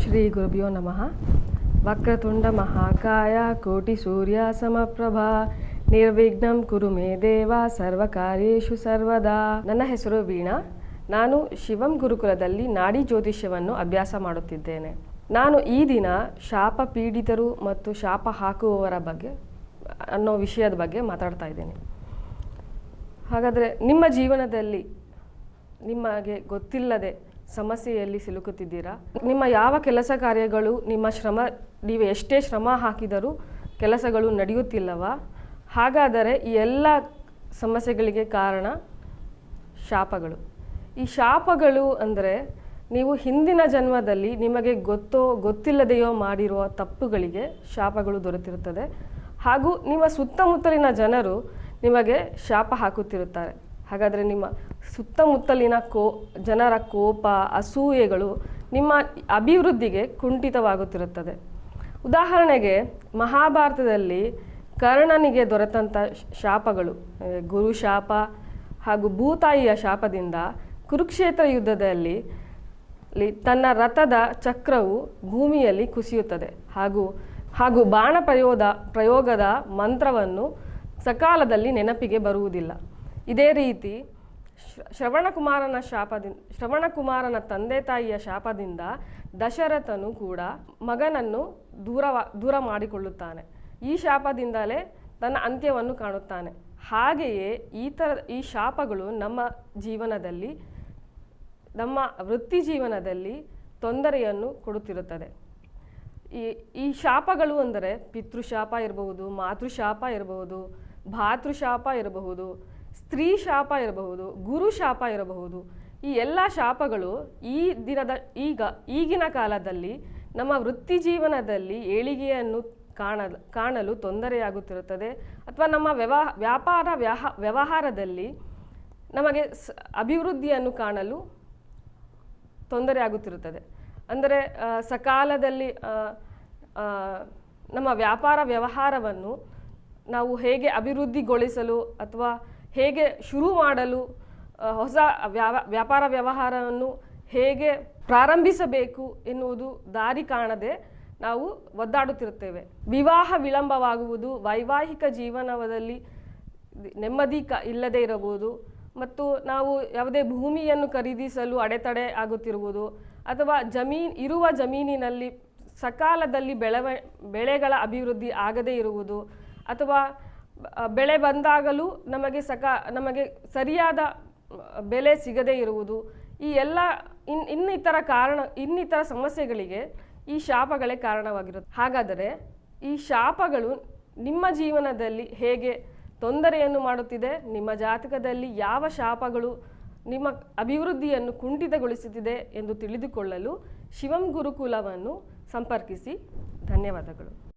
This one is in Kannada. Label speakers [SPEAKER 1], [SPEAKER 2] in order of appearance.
[SPEAKER 1] ಶ್ರೀ ಗುರುಭ್ಯೋ ನಮಃ. ವಕ್ರತುಂಡ ಮಹಾಕಾಯ ಕೋಟಿ ಸೂರ್ಯ ಸಮಪ್ರಭಾ. ನಿರ್ವಿಘ್ನಂ ಕುರು ಮೇ ದೇವ ಸರ್ವಕಾರ್ಯೇಷು ಸರ್ವದಾ. ನನ್ನ ಹೆಸರು ವೀಣಾ. ನಾನು ಶಿವಂ ಗುರುಕುಲದಲ್ಲಿ ನಾಡಿ ಜ್ಯೋತಿಷ್ಯವನ್ನು ಅಭ್ಯಾಸ ಮಾಡುತ್ತಿದ್ದೇನೆ. ನಾನು ಈ ದಿನ ಶಾಪ ಪೀಡಿತರು ಮತ್ತು ಶಾಪ ಹಾಕುವವರ ಬಗ್ಗೆ, ಅನ್ನೋ ವಿಷಯದ ಬಗ್ಗೆ ಮಾತಾಡ್ತಾ ಇದ್ದೇನೆ. ಹಾಗಾದರೆ ನಿಮ್ಮ ಜೀವನದಲ್ಲಿ ನಿಮಗೆ ಗೊತ್ತಿಲ್ಲದೆ ಸಮಸ್ಯೆಯಲ್ಲಿ ಸಿಲುಕುತ್ತಿದ್ದೀರಾ? ನಿಮ್ಮ ಯಾವ ಕೆಲಸ ಕಾರ್ಯಗಳು, ನಿಮ್ಮ ಶ್ರಮ, ನೀವು ಎಷ್ಟೇ ಶ್ರಮ ಹಾಕಿದರೂ ಕೆಲಸಗಳು ನಡೆಯುತ್ತಿಲ್ಲವಾ? ಹಾಗಾದರೆ ಈ ಎಲ್ಲ ಸಮಸ್ಯೆಗಳಿಗೆ ಕಾರಣ ಶಾಪಗಳು. ಈ ಶಾಪಗಳು ಅಂದರೆ ನೀವು ಹಿಂದಿನ ಜನ್ಮದಲ್ಲಿ ನಿಮಗೆ ಗೊತ್ತೋ, ಗೊತ್ತಿಲ್ಲದೆಯೋ ಮಾಡಿರುವ ತಪ್ಪುಗಳಿಗೆ ಶಾಪಗಳು ದೊರೆತಿರುತ್ತದೆ. ಹಾಗೂ ನಿಮ್ಮ ಸುತ್ತಮುತ್ತಲಿನ ಜನರು ನಿಮಗೆ ಶಾಪ ಹಾಕುತ್ತಿರುತ್ತಾರೆ. ಹಾಗಾದರೆ ನಿಮ್ಮ ಸುತ್ತಮುತ್ತಲಿನ ಕೋ, ಜನರ ಕೋಪ, ಅಸೂಯೆಗಳು ನಿಮ್ಮ ಅಭಿವೃದ್ಧಿಗೆ ಕುಂಠಿತವಾಗುತ್ತಿರುತ್ತದೆ. ಉದಾಹರಣೆಗೆ, ಮಹಾಭಾರತದಲ್ಲಿ ಕರ್ಣನಿಗೆ ದೊರೆತಂಥ ಶಾಪಗಳು ಗುರು ಶಾಪ ಹಾಗೂ ಭೂತಾಯಿಯ ಶಾಪದಿಂದ ಕುರುಕ್ಷೇತ್ರ ಯುದ್ಧದಲ್ಲಿ ತನ್ನ ರಥದ ಚಕ್ರವು ಭೂಮಿಯಲ್ಲಿ ಕುಸಿಯುತ್ತದೆ ಹಾಗೂ ಹಾಗೂ ಬಾಣ ಪ್ರಯೋದ ಪ್ರಯೋಗದ ಮಂತ್ರವನ್ನು ಸಕಾಲದಲ್ಲಿ ನೆನಪಿಗೆ ಬರುವುದಿಲ್ಲ. ಇದೇ ರೀತಿ ಶ್ರ- ಶ್ರವಣಕುಮಾರನ ಶಾಪದಿಂದ ಶ್ರವಣಕುಮಾರನ ತಂದೆ ತಾಯಿಯ ಶಾಪದಿಂದ ದಶರಥನು ಕೂಡ ಮಗನನ್ನು ದೂರವಾ, ದೂರ ಮಾಡಿಕೊಳ್ಳುತ್ತಾನೆ. ಈ ಶಾಪದಿಂದಲೇ ತನ್ನ ಅಂತ್ಯವನ್ನು ಕಾಣುತ್ತಾನೆ. ಹಾಗೆಯೇ ಈ ಥರ ಈ ಶಾಪಗಳು ನಮ್ಮ ಜೀವನದಲ್ಲಿ, ನಮ್ಮ ವೃತ್ತಿ ಜೀವನದಲ್ಲಿ ತೊಂದರೆಯನ್ನು ಕೊಡುತ್ತಿರುತ್ತದೆ. ಈ ಈ ಶಾಪಗಳು ಅಂದರೆ ಪಿತೃಶಾಪ ಇರಬಹುದು, ಮಾತೃಶಾಪ ಇರಬಹುದು, ಭಾತೃಶಾಪ ಇರಬಹುದು ಸ್ತ್ರೀ ಶಾಪ ಇರಬಹುದು, ಗುರು ಶಾಪ ಇರಬಹುದು, ಈ ಎಲ್ಲ ಶಾಪಗಳು ಈ ದಿನದ, ಈಗ, ಈಗಿನ ಕಾಲದಲ್ಲಿ ನಮ್ಮ ವೃತ್ತಿ ಜೀವನದಲ್ಲಿ ಏಳಿಗೆಯನ್ನು ಕಾಣ ಕಾಣಲು ತೊಂದರೆಯಾಗುತ್ತಿರುತ್ತದೆ. ಅಥವಾ ನಮ್ಮ ವ್ಯವಹ ವ್ಯಾಪಾರ ವ್ಯಾಹ, ವ್ಯವಹಾರದಲ್ಲಿ ನಮಗೆ ಸ, ಅಭಿವೃದ್ಧಿಯನ್ನು ಕಾಣಲು ತೊಂದರೆಯಾಗುತ್ತಿರುತ್ತದೆ. ಅಂದರೆ ಸಕಾಲದಲ್ಲಿ ನಮ್ಮ ವ್ಯಾಪಾರ ವ್ಯವಹಾರವನ್ನು ನಾವು ಹೇಗೆ ಅಭಿವೃದ್ಧಿಗೊಳಿಸಲು ಅಥವಾ ಹೇಗೆ ಶುರು ಮಾಡಲು ಹೊಸ ವ್ಯಾಪಾರ ವ್ಯವಹಾರವನ್ನು ಹೇಗೆ ಪ್ರಾರಂಭಿಸಬೇಕು ಎನ್ನುವುದು ದಾರಿ ಕಾಣದೆ ನಾವು ಒದ್ದಾಡುತ್ತಿರುತ್ತೇವೆ. ವಿವಾಹ ವಿಳಂಬವಾಗುವುದು, ವೈವಾಹಿಕ ಜೀವನದಲ್ಲಿ ನೆಮ್ಮದಿ ಕ, ಇಲ್ಲದೆ ಇರಬಹುದು, ಮತ್ತು ನಾವು ಯಾವುದೇ ಭೂಮಿಯನ್ನು ಖರೀದಿಸಲು ಅಡೆತಡೆ ಆಗುತ್ತಿರುವುದು, ಅಥವಾ ಜಮೀನ್, ಇರುವ ಜಮೀನಿನಲ್ಲಿ ಸಕಾಲದಲ್ಲಿ ಬೆಳವ, ಬೆಳೆಗಳ ಅಭಿವೃದ್ಧಿ ಆಗದೇ ಇರುವುದು, ಅಥವಾ ಬೆಳೆ ಬಂದಾಗಲೂ ನಮಗೆ ಸಕ, ನಮಗೆ ಸರಿಯಾದ ಬೆಲೆ ಸಿಗದೇ ಇರುವುದು, ಈ ಎಲ್ಲ ಇನ್, ಇನ್ನಿತರ ಕಾರಣ, ಇನ್ನಿತರ ಸಮಸ್ಯೆಗಳಿಗೆ ಈ ಶಾಪಗಳೇ ಕಾರಣವಾಗಿರುತ್ತೆ. ಹಾಗಾದರೆ ಈ ಶಾಪಗಳು ನಿಮ್ಮ ಜೀವನದಲ್ಲಿ ಹೇಗೆ ತೊಂದರೆಯನ್ನು ಮಾಡುತ್ತಿದೆ, ನಿಮ್ಮ ಜಾತಕದಲ್ಲಿ ಯಾವ ಶಾಪಗಳು ನಿಮ್ಮ ಅಭಿವೃದ್ಧಿಯನ್ನು ಕುಂಠಿತಗೊಳಿಸುತ್ತಿದೆ ಎಂದು ತಿಳಿದುಕೊಳ್ಳಲು ಶಿವಂ ಗುರುಕುಲವನ್ನು ಸಂಪರ್ಕಿಸಿ ಧನ್ಯವಾದಗಳು.